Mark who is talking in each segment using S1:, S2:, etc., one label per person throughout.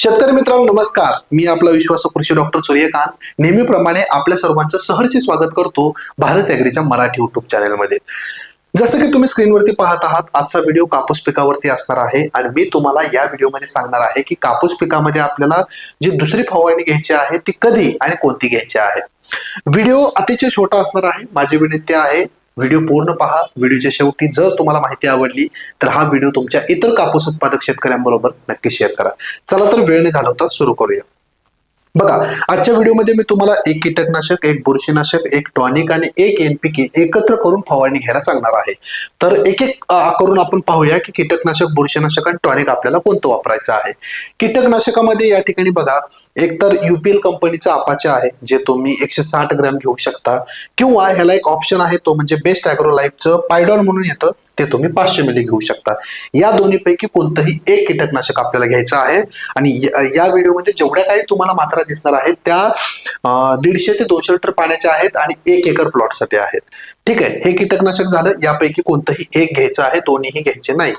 S1: शेतकरी मित्रांनो नमस्कार. मी आपला विश्वास कृषी डॉक्टर सूर्यकांत. नेहमीप्रमाणे आपल्या सर्वांचं सहर्षी स्वागत करतो भारत ॲग्रीच्या मराठी युट्यूब चॅनलमध्ये. जसं की तुम्ही स्क्रीनवरती पाहत आहात आजचा व्हिडिओ कापूस पिकावरती असणार आहे आणि मी तुम्हाला या व्हिडिओमध्ये सांगणार आहे की कापूस पिकामध्ये आपल्याला जी दुसरी फवारणी घ्यायची आहे ती कधी आणि कोणती घ्यायची आहे. व्हिडिओ अतिशय छोटा असणार आहे. माझी विनंती आहे व्हिडिओ पूर्ण पहा. व्हिडिओच्या शेवटी जर तुम्हाला माहिती आवडली तर हा व्हिडिओ तुमच्या इतर कापूस उत्पादक शेतकऱ्यांबरोबर नक्की शेअर करा. चला तर वेळ न घालवता सुरू करूया. बघा आजच्या व्हिडिओमध्ये मी तुम्हाला एक कीटकनाशक एक बुरशीनाशक एक टॉनिक आणि एक एनपीके एकत्र करून फवारणी घ्यायला सांगणार आहे. तर एक एक करून आपण पाहूया की कीटकनाशक बुरशीनाशक आणि टॉनिक आपल्याला कोणतं वापरायचं आहे. कीटकनाशकामध्ये या ठिकाणी बघा एकतर युपीएल कंपनीचा आपाचे आहे जे तुम्ही एकशे साठ ग्रॅम घेऊ शकता. किंवा ह्याला एक ऑप्शन आहे तो म्हणजे बेस्ट अॅग्रो लाईफचं पायडॉन म्हणून येतं. ते तुम्ही पाचशे मिली घेऊ शकता. या दोन्हीपैकी कोणतंही एक कीटकनाशक आपल्याला घ्यायचं आहे. आणि या- व्हिडिओमध्ये जेवढ्या काही तुम्हाला मात्रा दिसणार आहेत त्या दीडशे ते दोनशे लिटर पाण्याच्या आहेत आणि एक एकर प्लॉटसाठी आहेत. ठीक आहे? हे कीटकनाशक झालं यापैकी कोणतंही एक घ्यायचं आहे दोन्हीही घ्यायचे नाही.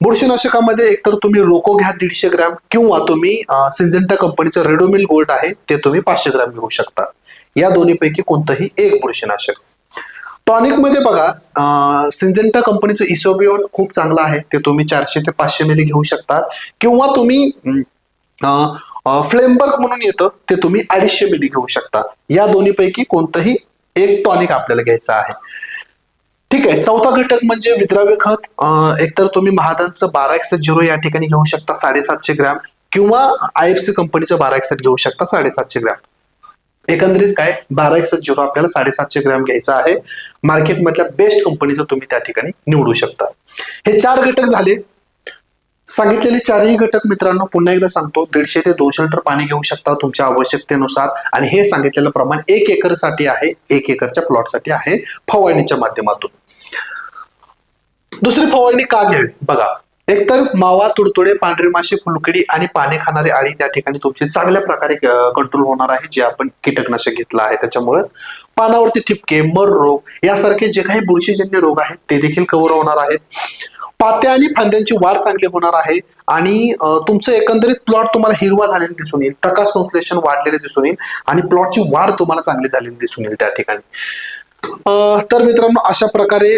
S1: बुरशीनाशकामध्ये एकतर तुम्ही रोको घ्या दीडशे ग्रॅम किंवा तुम्ही सिंजेंटा कंपनीचं रेडोमिल गोल्ड आहे ते तुम्ही पाचशे ग्रॅम घेऊ शकता. या दोन्हीपैकी कोणतंही एक बुरशीनाशक. टॉनिकमध्ये बघा सिंजेंटा कंपनीचं इसोबिओन खूप चांगलं आहे. ते तुम्ही चारशे ते पाचशे मिली घेऊ शकता किंवा तुम्ही फ्लेमबर्ग म्हणून येतं ते तुम्ही अडीचशे मिली घेऊ शकता. या दोन्हीपैकी कोणतंही एक टॉनिक आपल्याला घ्यायचं आहे. ठीक आहे चौथा घटक म्हणजे विद्राव्य खत. एकतर तुम्ही महादांचं बारा एकसठ झिरो या ठिकाणी घेऊ शकता साडेसातशे ग्रॅम. किंवा आय एफ सी कंपनीचं बारा एकसठ घेऊ शकता साडेसातशे ग्रॅम. एकंदरीत काय? बारा एक झिरो आपल्याला साडेसातशे ग्रॅम घ्यायचा आहे. मार्केटमधल्या बेस्ट कंपनीचं तुम्ही त्या ठिकाणी निवडू शकता. हे चार घटक झाले. सांगितलेले चारही घटक मित्रांनो पुन्हा एकदा सांगतो दीडशे ते दोनशे लिटर पाणी घेऊ शकता तुमच्या आवश्यकतेनुसार. आणि हे सांगितलेलं प्रमाण एक एकरसाठी आहे एक एकरच्या प्लॉटसाठी आहे फवारणीच्या माध्यमातून. दुसरी फवारणी का घ्यावी? बघा एकतर मावा तुडतुडे पांढरी माशी फुलकडी आणि पाने खाणारी आळी त्या ठिकाणी तुमची चांगल्या प्रकारे कंट्रोल होणार आहे जे आपण कीटकनाशक घेतलं आहे. त्याच्यामुळे पानावरती ठिपके मर रोग यासारखे जे काही बुरशीजन्य रोग आहेत ते देखील कव्हर होणार आहेत. पात्या आणि फांद्यांची वाढ चांगली होणार आहे आणि तुमचं एकंदरीत प्लॉट तुम्हाला हिरवा झालेला दिसून येईल प्रकाश संश्लेषण वाढलेले दिसून येईल आणि प्लॉटची वाढ तुम्हाला चांगली झालेली दिसून येईल त्या ठिकाणी. तर मित्रांनो अशा प्रकारे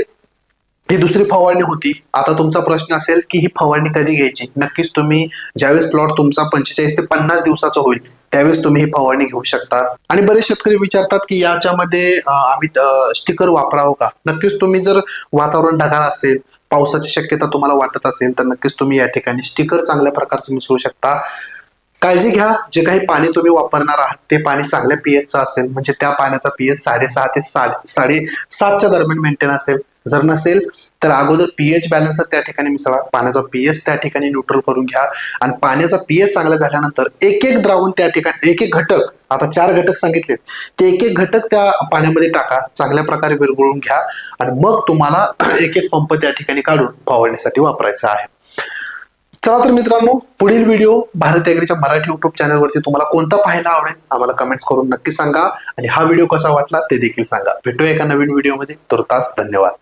S1: ही दुसरी फवारणी होती. आता तुमचा प्रश्न असेल की ही फवारणी कधी घ्यायची? नक्कीच तुम्ही ज्यावेळेस प्लॉट तुमचा पंचेचाळीस ते पन्नास दिवसाचा होईल त्यावेळेस तुम्ही ही फवारणी घेऊ शकता. आणि बरेच शेतकरी विचारतात की याच्यामध्ये आम्ही स्टिकर वापरावं का? नक्कीच तुम्ही जर वातावरण ढगाळ असेल पावसाची शक्यता तुम्हाला वाटत असेल तर नक्कीच तुम्ही या ठिकाणी स्टिकर चांगल्या प्रकारचं मिसळू शकता. काळजी घ्या. जे काही पाणी तुम्ही वापरणार आहात ते पाणी चांगल्या पीएचचं असेल म्हणजे त्या पाण्याचा पीएच साडेसहा ते साडे साडेसातच्या दरम्यान मेंटेन असेल. जर नसेल तर अगोदर पीएच बॅलन्स त्या ठिकाणी मिसळा पाण्याचा पीएच त्या ठिकाणी न्यूट्रल करून घ्या. आणि पाण्याचा पीएच चांगला झाल्यानंतर एक एक द्रावण त्या ठिकाणी एक एक घटक आता चार घटक सांगितलेत ते एक एक घटक त्या पाण्यामध्ये टाका चांगल्या प्रकारे विरघळून घ्या. आणि मग तुम्हाला एक एक पंप त्या ठिकाणी काढून फवारणीसाठी वापरायचा आहे. चला तर मित्रांनो पुढील व्हिडिओ भारत ॲग्रीच्या मराठी युट्यूब चॅनलवरती तुम्हाला कोणता पाहायला आवडेल आम्हाला कमेंट्स करून नक्की सांगा. आणि हा व्हिडिओ कसा वाटला ते देखील सांगा. भेटूया एका नवीन व्हिडिओमध्ये तुर्तास धन्यवाद.